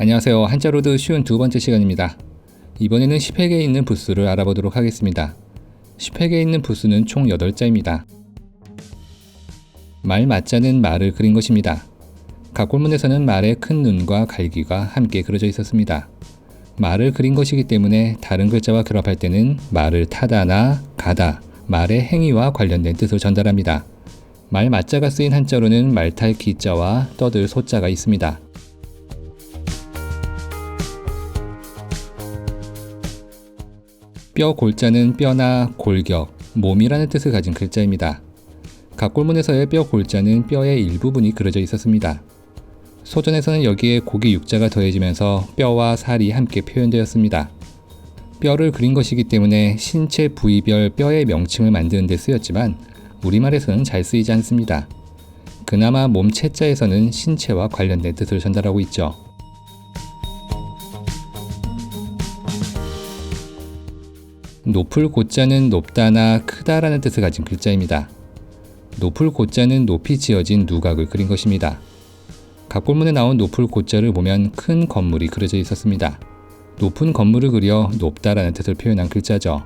안녕하세요. 한자로드 쉬운 두 번째 시간입니다. 이번에는 10획에 있는 부수를 알아보도록 하겠습니다. 10획에 있는 부수는 총 8자입니다. 말 맞자는 말을 그린 것입니다. 각골문에서는 말의 큰 눈과 갈기가 함께 그려져 있었습니다. 말을 그린 것이기 때문에 다른 글자와 결합할 때는 말을 타다나 가다, 말의 행위와 관련된 뜻을 전달합니다. 말 맞자가 쓰인 한자로는 말탈 기자와 떠들 소자가 있습니다. 뼈 골자는 뼈나 골격, 몸이라는 뜻을 가진 글자입니다. 각골문에서의 뼈 골자는 뼈의 일부분이 그려져 있었습니다. 소전에서는 여기에 고기 육자가 더해지면서 뼈와 살이 함께 표현되었습니다. 뼈를 그린 것이기 때문에 신체 부위별 뼈의 명칭을 만드는 데 쓰였지만 우리말에서는 잘 쓰이지 않습니다. 그나마 몸 채자에서는 신체와 관련된 뜻을 전달하고 있죠. 높을 고자는 높다나 크다라는 뜻을 가진 글자입니다. 높을 고자는 높이 지어진 누각을 그린 것입니다. 각골문에 나온 높을 고자를 보면 큰 건물이 그려져 있었습니다. 높은 건물을 그려 높다라는 뜻을 표현한 글자죠.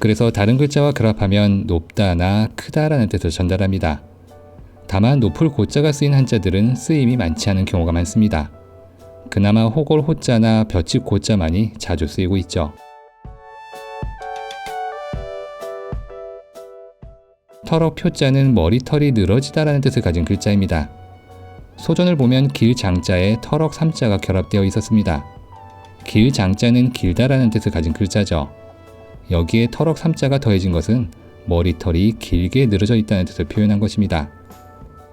그래서 다른 글자와 결합하면 높다나 크다라는 뜻을 전달합니다. 다만 높을 고자가 쓰인 한자들은 쓰임이 많지 않은 경우가 많습니다. 그나마 호골 호자나 벼집 고자만이 자주 쓰이고 있죠. 터럭 표자는 머리털이 늘어지다라는 뜻을 가진 글자입니다. 소전을 보면 길 장자에 터럭 삼자가 결합되어 있었습니다. 길 장자는 길다라는 뜻을 가진 글자죠. 여기에 터럭 삼자가 더해진 것은 머리털이 길게 늘어져 있다는 뜻을 표현한 것입니다.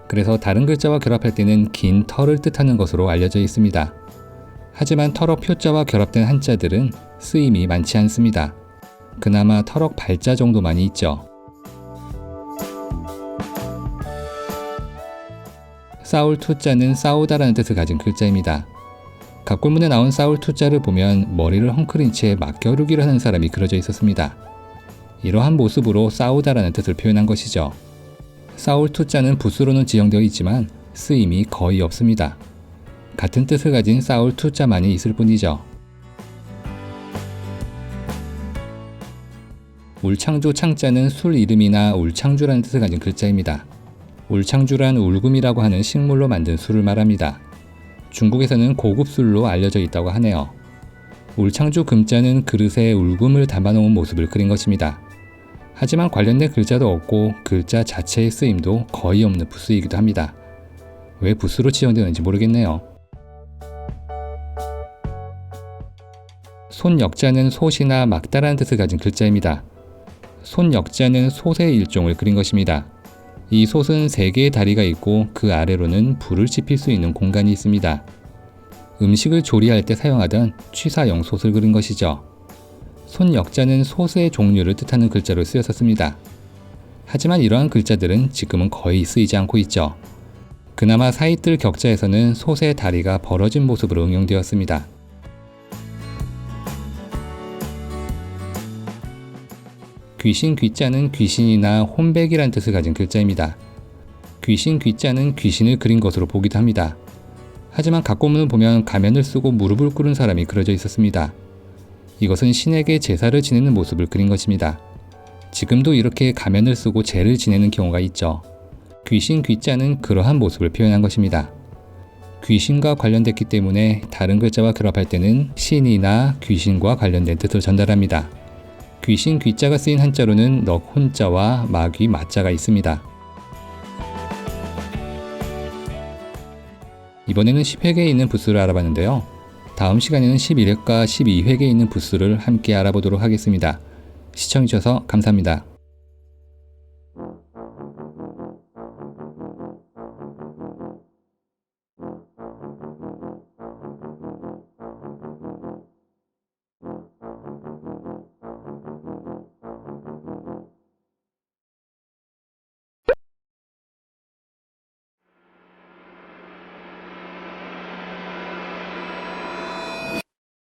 그래서 다른 글자와 결합할 때는 긴 털을 뜻하는 것으로 알려져 있습니다. 하지만 터럭 표자와 결합된 한자들은 쓰임이 많지 않습니다. 그나마 터럭 발자 정도만이 있죠. 싸울 투자는 싸우다라는 뜻을 가진 글자입니다. 각골문에 나온 싸울 투자를 보면 머리를 헝클인 채 막겨루기를 하는 사람이 그려져 있었습니다. 이러한 모습으로 싸우다라는 뜻을 표현한 것이죠. 싸울 투자는 부수로는 지정되어 있지만 쓰임이 거의 없습니다. 같은 뜻을 가진 싸울 투자만이 있을 뿐이죠. 울창조 창자는 술 이름이나 울창주라는 뜻을 가진 글자입니다. 울창주란 울금이라고 하는 식물로 만든 술을 말합니다. 중국에서는 고급 술로 알려져 있다고 하네요. 울창주 금자는 그릇에 울금을 담아놓은 모습을 그린 것입니다. 하지만 관련된 글자도 없고 글자 자체의 쓰임도 거의 없는 부수이기도 합니다. 왜 부수로 지정되는지 모르겠네요. 손역자는 솥이나 막다라는 뜻을 가진 글자입니다. 손역자는 솥의 일종을 그린 것입니다. 이 솥은 세 개의 다리가 있고 그 아래로는 불을 지필 수 있는 공간이 있습니다. 음식을 조리할 때 사용하던 취사용 솥을 그린 것이죠. 손 역자는 솥의 종류를 뜻하는 글자로 쓰였었습니다. 하지만 이러한 글자들은 지금은 거의 쓰이지 않고 있죠. 그나마 사이뜰 격자에서는 솥의 다리가 벌어진 모습으로 응용되었습니다. 귀신 귀자는 귀신이나 혼백이라는 뜻을 가진 글자입니다. 귀신 귀자는 귀신을 그린 것으로 보기도 합니다. 하지만 각고문을 보면 가면을 쓰고 무릎을 꿇은 사람이 그려져 있었습니다. 이것은 신에게 제사를 지내는 모습을 그린 것입니다. 지금도 이렇게 가면을 쓰고 제를 지내는 경우가 있죠. 귀신 귀자는 그러한 모습을 표현한 것입니다. 귀신과 관련됐기 때문에 다른 글자와 결합할 때는 신이나 귀신과 관련된 뜻을 전달합니다. 귀신 귀자가 쓰인 한자로는 넉 혼자와 마귀 마자가 있습니다. 이번에는 10획에 있는 부수를 알아봤는데요. 다음 시간에는 11획과 12획에 있는 부수를 함께 알아보도록 하겠습니다. 시청해주셔서 감사합니다.